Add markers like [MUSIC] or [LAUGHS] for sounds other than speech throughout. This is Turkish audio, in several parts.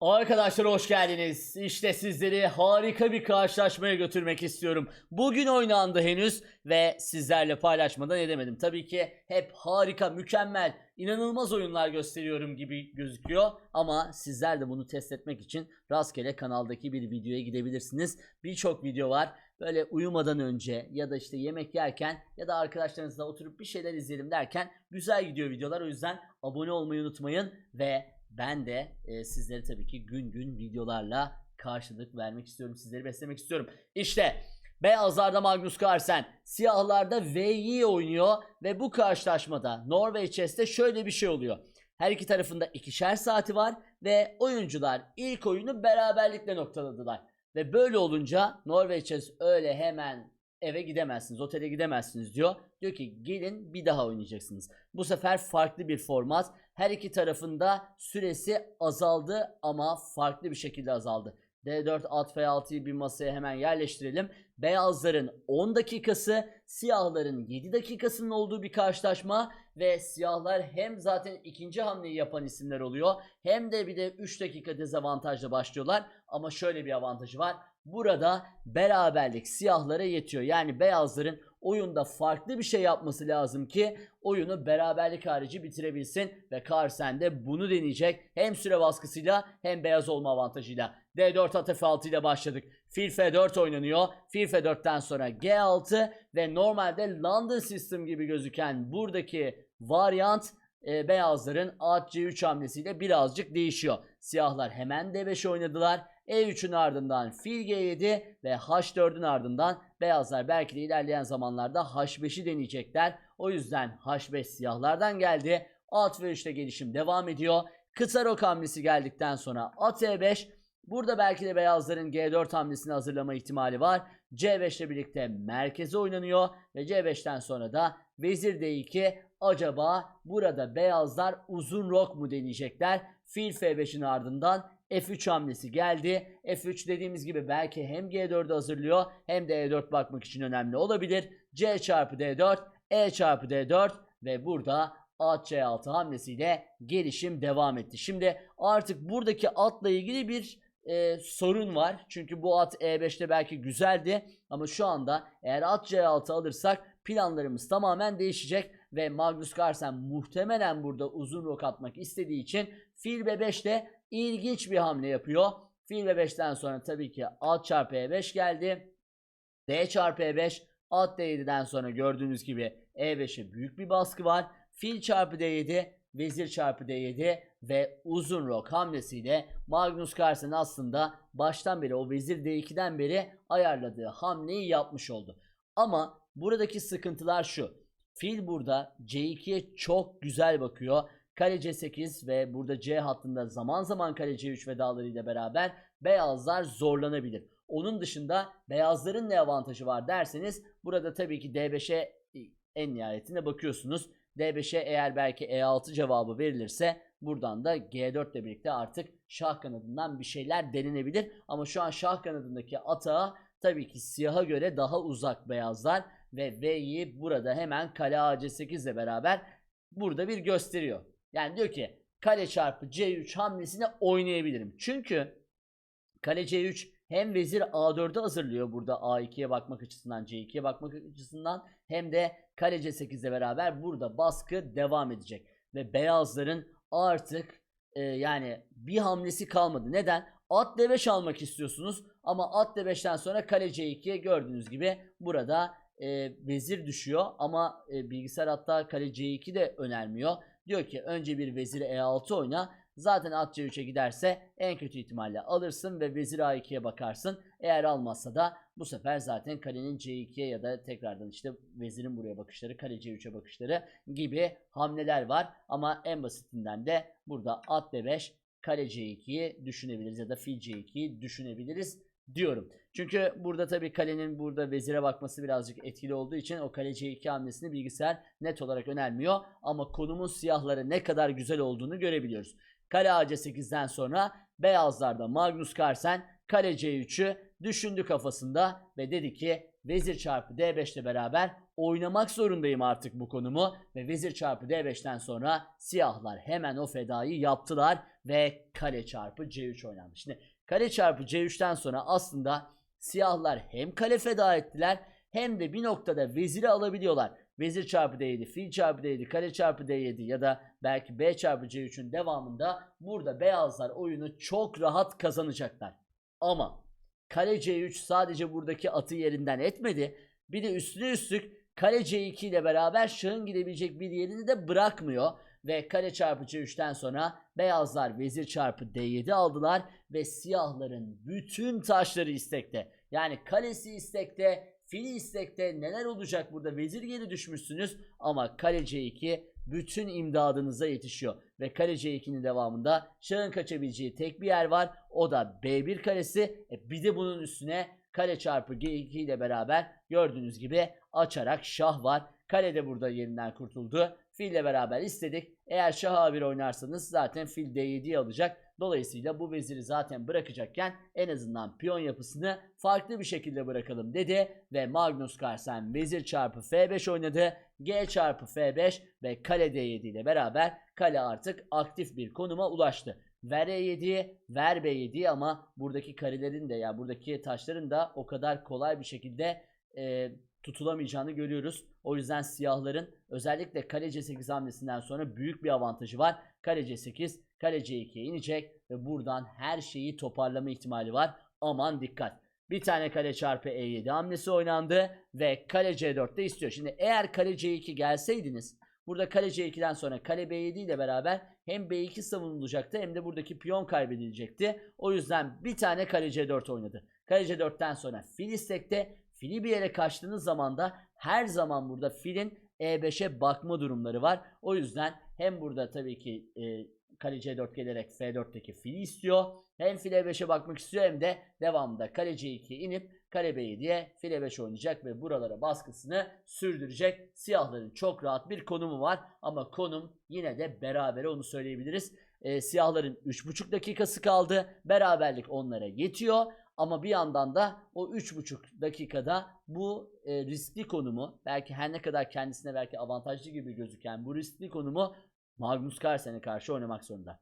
Arkadaşlar hoş geldiniz. İşte sizleri harika bir karşılaşmaya götürmek istiyorum. Bugün oynandı henüz ve sizlerle paylaşmadan edemedim. Tabii ki hep harika, mükemmel, inanılmaz oyunlar gösteriyorum gibi gözüküyor. Ama sizler de bunu test etmek için rastgele kanaldaki bir videoya gidebilirsiniz. Birçok video var. Böyle uyumadan önce ya da işte yemek yerken ya da arkadaşlarınızla oturup bir şeyler izleyelim derken güzel gidiyor videolar. O yüzden abone olmayı unutmayın ve ben de e, sizlere tabii ki gün gün videolarla karşılık vermek istiyorum. Sizleri beslemek istiyorum. İşte beyazlarda Magnus Carlsen, siyahlarda VY oynuyor ve bu karşılaşmada Chess'te şöyle bir şey oluyor. Her iki tarafında ikişer saati var ve oyuncular ilk oyunu beraberlikle noktaladılar. Ve böyle olunca Chess öyle hemen eve gidemezsiniz, otele gidemezsiniz diyor. Diyor ki gelin bir daha oynayacaksınız. Bu sefer farklı bir format. Her iki tarafında süresi azaldı ama farklı bir şekilde azaldı. D4 at F6'yı bir masaya hemen yerleştirelim. Beyazların 10 dakikası, siyahların 7 dakikasının olduğu bir karşılaşma ve siyahlar hem zaten ikinci hamleyi yapan isimler oluyor hem de bir de 3 dakika dezavantajla başlıyorlar ama şöyle bir avantajı var. Burada beraberlik siyahlara yetiyor. Yani beyazların oyunda farklı bir şey yapması lazım ki oyunu beraberlik harici bitirebilsin ve Carlsen de bunu deneyecek. Hem süre baskısıyla hem beyaz olma avantajıyla. D4 at F6 ile başladık. Fil F4 oynanıyor. Fil F4'ten sonra G6 ve normalde London System gibi gözüken buradaki varyant e, beyazların at C3 hamlesiyle birazcık değişiyor. Siyahlar hemen D5 oynadılar. E3'ün ardından fil G7 ve H4'ün ardından beyazlar belki de ilerleyen zamanlarda H5'i deneyecekler. O yüzden H5 siyahlardan geldi. At ve 3'te gelişim devam ediyor. Kısa rok hamlesi geldikten sonra at E5. Burada belki de beyazların G4 hamlesini hazırlama ihtimali var. C5 ile birlikte merkeze oynanıyor ve C5'ten sonra da vezir D2 acaba burada beyazlar uzun rok mu deneyecekler? Fil F5'in ardından F3 hamlesi geldi. F3 dediğimiz gibi belki hem G4'ü hazırlıyor hem de E4 bakmak için önemli olabilir. C çarpı D4, E çarpı D4 ve burada at C6 hamlesiyle gelişim devam etti. Şimdi artık buradaki atla ilgili bir e, sorun var. Çünkü bu at E5'te belki güzeldi ama şu anda eğer at C6 alırsak planlarımız tamamen değişecek ve Magnus Carlsen muhtemelen burada uzun rok atmak istediği için fil B5'te ilginç bir hamle yapıyor. Fil B5'ten sonra tabii ki at çarpı E5 geldi. D çarpı E5 at D7'den sonra gördüğünüz gibi E5'e büyük bir baskı var. Fil çarpı D7 vezir çarpı D7 ve uzun rok hamlesiyle Magnus Carlsen aslında baştan beri o vezir D2'den beri ayarladığı hamleyi yapmış oldu. Ama buradaki sıkıntılar şu. Fil burada C2'ye çok güzel bakıyor. Kale C8 ve burada C hattında zaman zaman kale C3 ve dağlarıyla beraber beyazlar zorlanabilir. Onun dışında beyazların ne avantajı var derseniz burada tabii ki D5'e en nihayetinde bakıyorsunuz. D5'e eğer belki E6 cevabı verilirse buradan da G4 ile birlikte artık şah kanadından bir şeyler denenebilir. Ama şu an şah kanadındaki atağa tabii ki siyaha göre daha uzak beyazlar ve V'yi burada hemen kale AC8 ile beraber burada bir gösteriyor. Yani diyor ki kale çarpı C3 hamlesine oynayabilirim. Çünkü kale C3 hem vezir A4'ü hazırlıyor burada A2'ye bakmak açısından C2'ye bakmak açısından hem de kale C8 ile beraber burada baskı devam edecek. Ve beyazların artık e, yani bir hamlesi kalmadı. Neden? At D5 almak istiyorsunuz ama at D5'ten sonra kale C2'ye gördüğünüz gibi burada e, vezir düşüyor ama e, bilgisayar hatta kale C2 de önermiyor. Diyor ki önce bir vezir E6 oyna. Zaten at C3'e giderse en kötü ihtimalle alırsın ve vezir A2'ye bakarsın. Eğer almazsa da bu sefer zaten kalenin C2'ye ya da tekrardan işte vezirin buraya bakışları, kale C3'e bakışları gibi hamleler var. Ama en basitinden de burada at D5, kale C2'yi düşünebiliriz ya da fil C2'yi düşünebiliriz diyorum. Çünkü burada tabii kalenin burada vezire bakması birazcık etkili olduğu için o kale C2 hamlesini bilgisayar net olarak önermiyor. Ama konumun siyahları ne kadar güzel olduğunu görebiliyoruz. Kale AC8'den sonra beyazlarda Magnus Carlsen kale C3'ü düşündü kafasında ve dedi ki vezir çarpı D5 ile beraber oynamak zorundayım artık bu konumu ve vezir çarpı D5'ten sonra siyahlar hemen o fedayı yaptılar ve kale çarpı C3 oynandı. Şimdi kale çarpı C3'ten sonra aslında siyahlar hem kale feda ettiler hem de bir noktada veziri alabiliyorlar. Vezir çarpı D7, fil çarpı D7, kale çarpı D7 ya da belki B çarpı C3'ün devamında burada beyazlar oyunu çok rahat kazanacaklar. Ama kale C3 sadece buradaki atı yerinden etmedi. Bir de üstüne üstlük kale C2 ile beraber şahın gidebilecek bir yerini de bırakmıyor. Ve kale çarpı C3'ten sonra beyazlar vezir çarpı D7 aldılar ve siyahların bütün taşları istekte. Yani kalesi istekte, fili istekte neler olacak burada vezir geri düşmüşsünüz ama kale C2 bütün imdadınıza yetişiyor. Ve kale C2'nin devamında şahın kaçabileceği tek bir yer var. O da B1 karesi. E bir de bunun üstüne kale çarpı G2 ile beraber gördüğünüz gibi açarak şah var. Kale de burada yerinden kurtuldu. Fil ile beraber istedik. Eğer şah A1 oynarsanız zaten fil D7'yi alacak. Dolayısıyla bu veziri zaten bırakacakken en azından piyon yapısını farklı bir şekilde bırakalım dedi. Ve Magnus Carlsen vezir çarpı F5 oynadı. G çarpı F5 ve kale D7 ile beraber kale artık aktif bir konuma ulaştı. Ver E7'yi, ver B7'yi ama buradaki karelerin de ya yani buradaki taşların da o kadar kolay bir şekilde e, tutulamayacağını görüyoruz. O yüzden siyahların özellikle kale C8 hamlesinden sonra büyük bir avantajı var. Kale C8, kale C2'ye inecek ve buradan her şeyi toparlama ihtimali var. Aman dikkat. Bir tane kale çarpı E7 hamlesi oynandı ve kale C4'te istiyor. Şimdi eğer kale C2 gelseydiniz burada kale C2'den sonra kale B7 ile beraber hem B2 savunulacaktı hem de buradaki piyon kaybedilecekti. O yüzden bir tane kale C4 oynadı. Kale C4'ten sonra fil istekte fili bir yere kaçtığınız zaman da her zaman burada filin E5'e bakma durumları var. O yüzden hem burada tabii ki e, kale C4 gelerek F4'teki fili istiyor. Hem fil E5'e bakmak istiyor hem de devamında kale C2'ye inip kale B7'ye fil E5 oynayacak ve buralara baskısını sürdürecek. Siyahların çok rahat bir konumu var ama konum yine de berabere onu söyleyebiliriz. E, siyahların 3,5 dakikası kaldı. Beraberlik onlara yetiyor. Ama bir yandan da o 3,5 dakikada bu e, riskli konumu belki her ne kadar kendisine belki avantajlı gibi gözüken bu riskli konumu Magnus Carlsen'e karşı oynamak zorunda.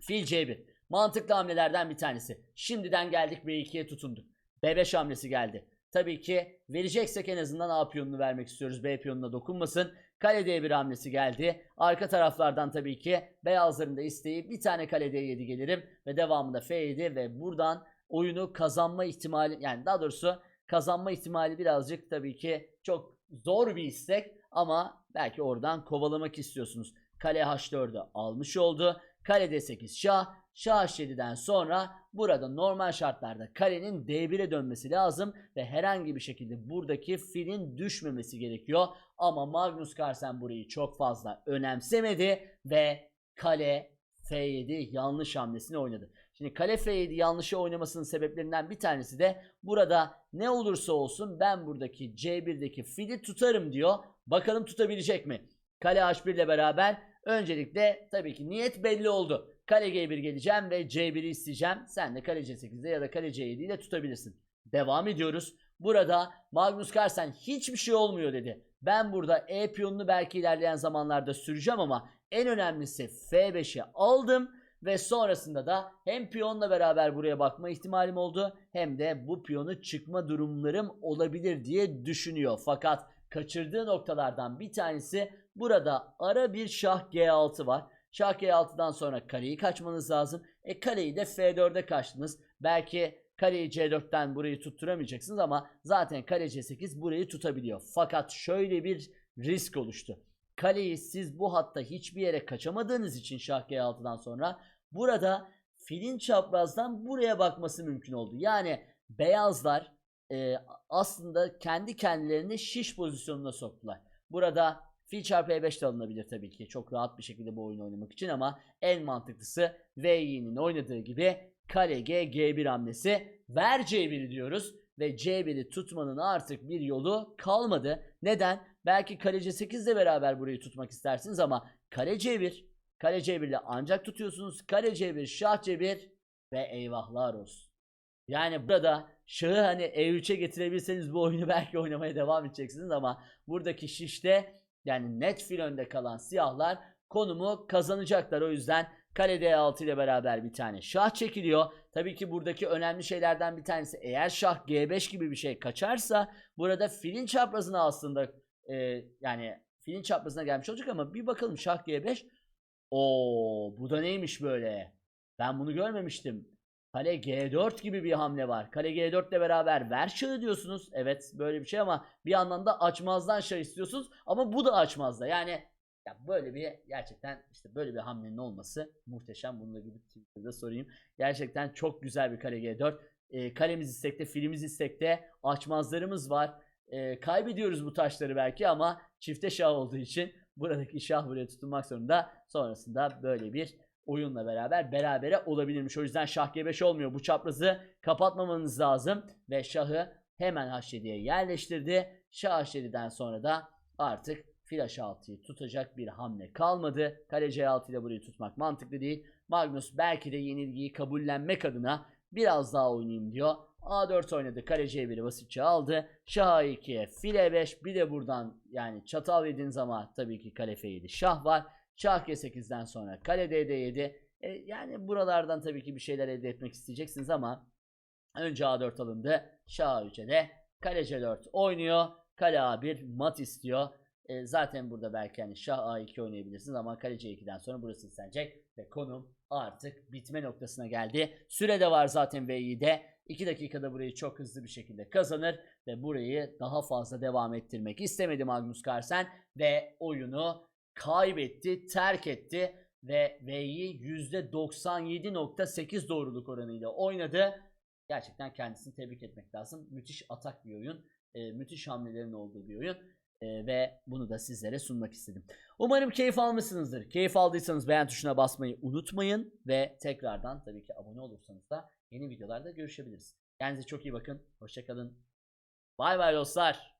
Fil C1 mantıklı hamlelerden bir tanesi. Şimdiden geldik B2'ye tutunduk. B5 hamlesi geldi. Tabii ki vereceksek en azından A piyonunu vermek istiyoruz. B piyonuna dokunmasın. Kale D1 hamlesi geldi. Arka taraflardan tabii ki beyazların da isteği bir tane kale D7 gelirim ve devamında F7 ve buradan oyunu kazanma ihtimali yani daha doğrusu kazanma ihtimali birazcık tabii ki çok zor bir istek ama belki oradan kovalamak istiyorsunuz. Kale H4'ü almış oldu. Kale D8 şah. Şah H7'den sonra burada normal şartlarda kalenin D1'e dönmesi lazım ve herhangi bir şekilde buradaki filin düşmemesi gerekiyor. Ama Magnus Carlsen burayı çok fazla önemsemedi ve kale F7 yanlış hamlesini oynadı. Şimdi kale F7 yanlışı oynamasının sebeplerinden bir tanesi de burada ne olursa olsun ben buradaki C1'deki fili tutarım diyor. Bakalım tutabilecek mi? Kale H1 ile beraber öncelikle tabii ki niyet belli oldu. Kale G1 geleceğim ve C1'i isteyeceğim. Sen de kale C8'de ya da kale C7 ile tutabilirsin. Devam ediyoruz. Burada Magnus Carlsen hiçbir şey olmuyor dedi. Ben burada E piyonunu belki ilerleyen zamanlarda süreceğim ama en önemlisi F5'i aldım ve sonrasında da hem piyonla beraber buraya bakma ihtimalim oldu hem de bu piyonu çıkma durumlarım olabilir diye düşünüyor. Fakat kaçırdığı noktalardan bir tanesi burada ara bir şah G6 var. Şah G6'dan sonra kaleyi kaçmanız lazım. E kaleyi de F4'e kaçtınız. Belki kaleyi C4'ten burayı tutturamayacaksınız ama zaten kale C8 burayı tutabiliyor. Fakat şöyle bir risk oluştu. Kaleyi siz bu hatta hiçbir yere kaçamadığınız için şah G6'dan sonra burada filin çaprazdan buraya bakması mümkün oldu. Yani beyazlar e, aslında kendi kendilerini şiş pozisyonuna soktular. Burada fil çarpı E5 de alınabilir tabii ki. Çok rahat bir şekilde bu oyunu oynamak için ama en mantıklısı V'nin oynadığı gibi kale G G1 hamlesi ver C1'i diyoruz ve C1'i tutmanın artık bir yolu kalmadı. Neden? Belki kale C8 ile beraber burayı tutmak istersiniz ama kale C1 kale C1 ile ancak tutuyorsunuz. Kale C1 şah C1 ve eyvahlar olsun. Yani burada şahı hani E3'e getirebilseniz bu oyunu [LAUGHS] belki oynamaya devam edeceksiniz ama buradaki şişte yani net fil önde kalan siyahlar konumu kazanacaklar. O yüzden Kale D6 ile beraber bir tane şah çekiliyor. Tabii ki buradaki önemli şeylerden bir tanesi eğer şah G5 gibi bir şey kaçarsa burada filin çaprazına aslında e, yani filin çaprazına gelmiş olacak ama bir bakalım şah G5. Oo bu da neymiş böyle? Ben bunu görmemiştim. Kale G4 gibi bir hamle var. Kale G4 ile beraber ver şahı diyorsunuz. Evet böyle bir şey ama bir yandan da açmazdan şah istiyorsunuz. Ama bu da açmazda. Yani ya böyle bir gerçekten işte böyle bir hamlenin olması muhteşem. Bunu da gidip Twitter'da sorayım. Gerçekten çok güzel bir kale G4. Ee, kalemiz istekte, filimiz istekte, açmazlarımız var. Ee, kaybediyoruz bu taşları belki ama çifte şah olduğu için buradaki şah buraya tutunmak zorunda. Sonrasında böyle bir oyunla beraber berabere olabilirmiş. O yüzden şah G5 olmuyor. Bu çaprazı kapatmamanız lazım ve şahı hemen H7'ye yerleştirdi. Şah H7'den sonra da artık fil H6'yı tutacak bir hamle kalmadı. Kale C6 ile burayı tutmak mantıklı değil. Magnus belki de yenilgiyi kabullenmek adına biraz daha oynayayım diyor. A4 oynadı. Kale C1'i basitçe aldı. Şah A2'ye fil E5 bir de buradan yani çatal yediğin zaman tabii ki kale F7 şah var. Şah G8'den sonra kale D7. E, yani buralardan tabii ki bir şeyler elde etmek isteyeceksiniz ama önce A4 alındı. Şah A3'e de kale C4 oynuyor. Kale A1 mat istiyor. E, zaten burada belki hani Şah A2 oynayabilirsiniz ama kale C2'den sonra burası istenecek ve konum artık bitme noktasına geldi. Süre de var zaten V'de. 2 dakikada burayı çok hızlı bir şekilde kazanır ve burayı daha fazla devam ettirmek istemedi Magnus Carlsen ve oyunu kaybetti, terk etti ve V'yi %97.8 doğruluk oranıyla oynadı. Gerçekten kendisini tebrik etmek lazım. Müthiş atak bir oyun, e, müthiş hamlelerin olduğu bir oyun e, ve bunu da sizlere sunmak istedim. Umarım keyif almışsınızdır. Keyif aldıysanız beğen tuşuna basmayı unutmayın ve tekrardan tabii ki abone olursanız da yeni videolarda görüşebiliriz. Kendinize çok iyi bakın. Hoşçakalın. Bay bay dostlar.